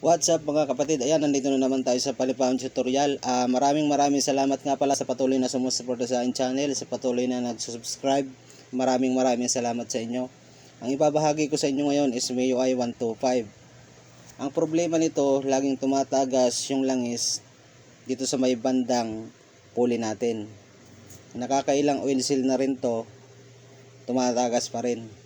What's up mga kapatid? Ayan, nandito na naman tayo sa Palipaon Tutorial. Ah, maraming maraming salamat nga pala sa patuloy na sumusuporta sa aking channel, sa patuloy na nagsusubscribe. Maraming maraming salamat sa inyo. Ang ibabahagi ko sa inyo ngayon is MIUI 125. Ang problema nito, laging tumatagas yung langis dito sa may bandang puli natin. Nakakailang oil seal na rin to, tumatagas pa rin.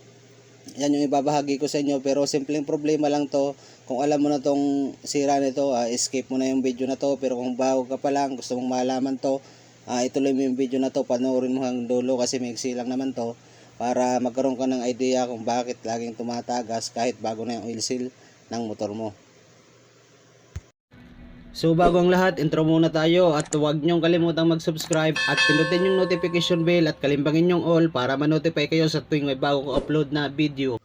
Yan yung ibabahagi ko sa inyo pero simpleng problema lang to. Kung alam mo na tong sira nito, ah, escape mo na yung video na to. Pero kung bago ka pa lang, gusto mong malaman to, ah, ituloy mo yung video na to, panoorin mo hanggang dulo kasi may lang naman to para magkaroon ka ng idea kung bakit laging tumatagas kahit bago na yung oil seal ng motor mo. So bago ang lahat, intro muna tayo at huwag niyong kalimutang mag-subscribe at pindutin yung notification bell at kalimbangin yung all para ma-notify kayo sa tuwing may bago upload na video.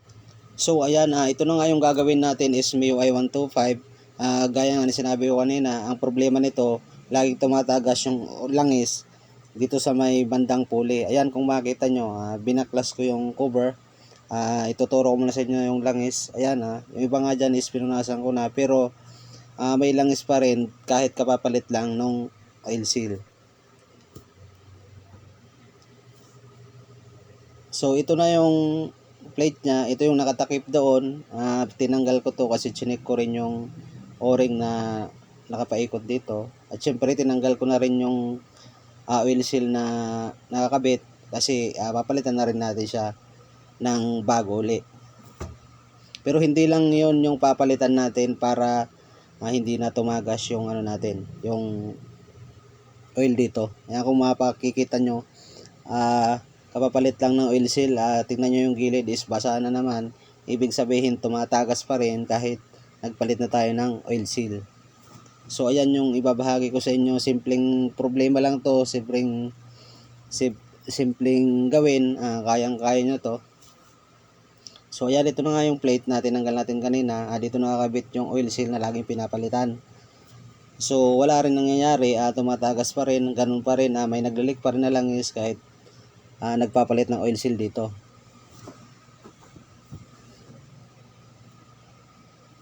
So ayan, ah, ito na nga yung gagawin natin is MIUI 125. Ah, gaya nga ni sinabi ko kanina, ang problema nito, laging tumatagas yung langis dito sa may bandang puli. Ayan, kung makita nyo, ah, binaklas ko yung cover. Ah, ituturo ko muna sa inyo yung langis. Ayan, ah, yung iba nga dyan is pinunasan ko na pero ah, may langis pa rin kahit kapapalit lang nung oil seal. So ito na yung plate niya, ito yung nakatakip doon. Ah, tinanggal ko to kasi chinik ko rin yung o-ring na nakapaikot dito. At syempre tinanggal ko na rin yung ah, oil seal na nakakabit kasi ah, papalitan na rin natin siya ng bago uli. Pero hindi lang yon yung papalitan natin para ah, hindi na tumagas yung ano natin, yung oil dito. Kaya kung mapakikita nyo, ah, kapapalit lang ng oil seal, ah, tingnan nyo yung gilid is basa na naman. Ibig sabihin tumatagas pa rin kahit nagpalit na tayo ng oil seal. So ayan yung ibabahagi ko sa inyo, simpleng problema lang to, simpleng sim, simpleng gawin, ah, kayang-kaya nyo to. So ayan, ito na nga yung plate na tinanggal natin kanina. Ah, dito nakakabit yung oil seal na laging pinapalitan. So wala rin nangyayari, ah, tumatagas pa rin, ganun pa rin, ah, may naglilik pa rin na langis kahit ah, nagpapalit ng oil seal dito.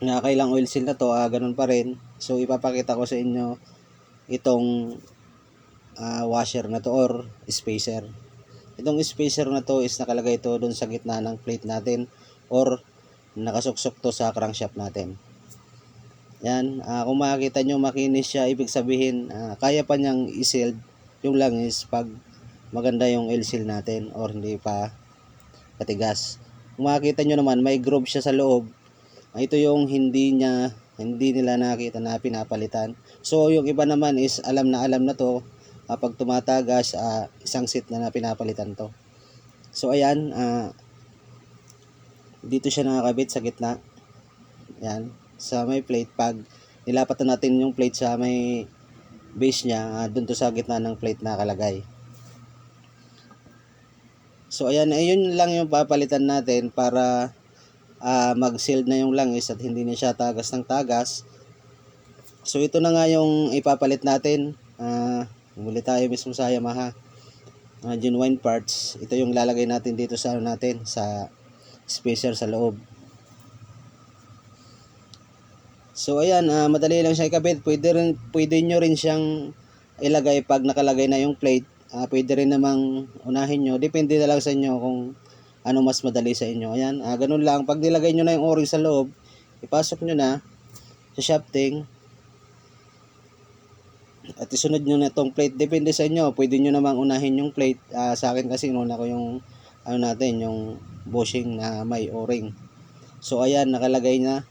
Nakakailang oil seal na to, ah, ganun pa rin. So ipapakita ko sa inyo itong ah, washer na to or spacer. Itong spacer na to is nakalagay to doon sa gitna ng plate natin or nakasuksok to sa crankshaft natin. Yan, ah, kung makikita nyo makinis siya, ibig sabihin ah, kaya pa niyang i-sealed yung langis pag maganda yung oil seal natin or hindi pa katigas. Kung makikita nyo naman may groove siya sa loob. Ah, ito yung hindi niya hindi nila nakita na pinapalitan. So yung iba naman is alam na alam na to ah, pag tumatagas ah, isang seat na na pinapalitan to. So ayan, ah, dito siya nakakabit sa gitna. Yan, sa may plate pag nilapat na natin yung plate sa may base niya, ah, doon to sa gitna ng plate nakalagay. So ayan, ayun lang yung papalitan natin para ah, mag-seal na yung langis at hindi na siya tagas ng tagas. So ito na nga yung ipapalit natin. Muli tayo mismo sa Yamaha. Ah, genuine parts. Ito yung lalagay natin dito sa ano natin sa spacer sa loob. So ayan, ah, madali lang siya ikabit. Pwede rin pwede nyo rin siyang ilagay pag nakalagay na yung plate. Ah, pwede rin namang unahin nyo. Depende na lang sa inyo kung ano mas madali sa inyo. Ayan, ah, ganun lang. Pag nilagay nyo na yung o-ring sa loob, ipasok nyo na sa shafting at isunod nyo na itong plate. Depende sa inyo. Pwede nyo namang unahin yung plate. Ah, sa akin kasi inuna ko yung ano natin, yung bushing na may o-ring. So ayan, nakalagay na.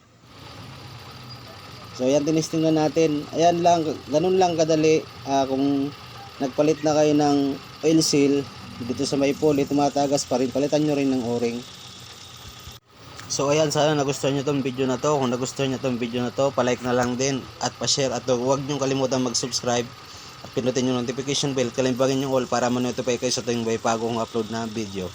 So ayan, tinisting na natin. Ayan lang, ganun lang kadali. Ah, kung nagpalit na kayo ng oil seal, dito sa may pulley, tumatagas pa rin. Palitan nyo rin ng o-ring. So ayan, sana nagustuhan nyo tong video na to. Kung nagustuhan nyo tong video na to, palike na lang din pa-share at huwag nyo kalimutan mag-subscribe at pinutin yung notification bell. Kalimbangin yung all para ma-notify kayo sa tuwing may bagong upload na video.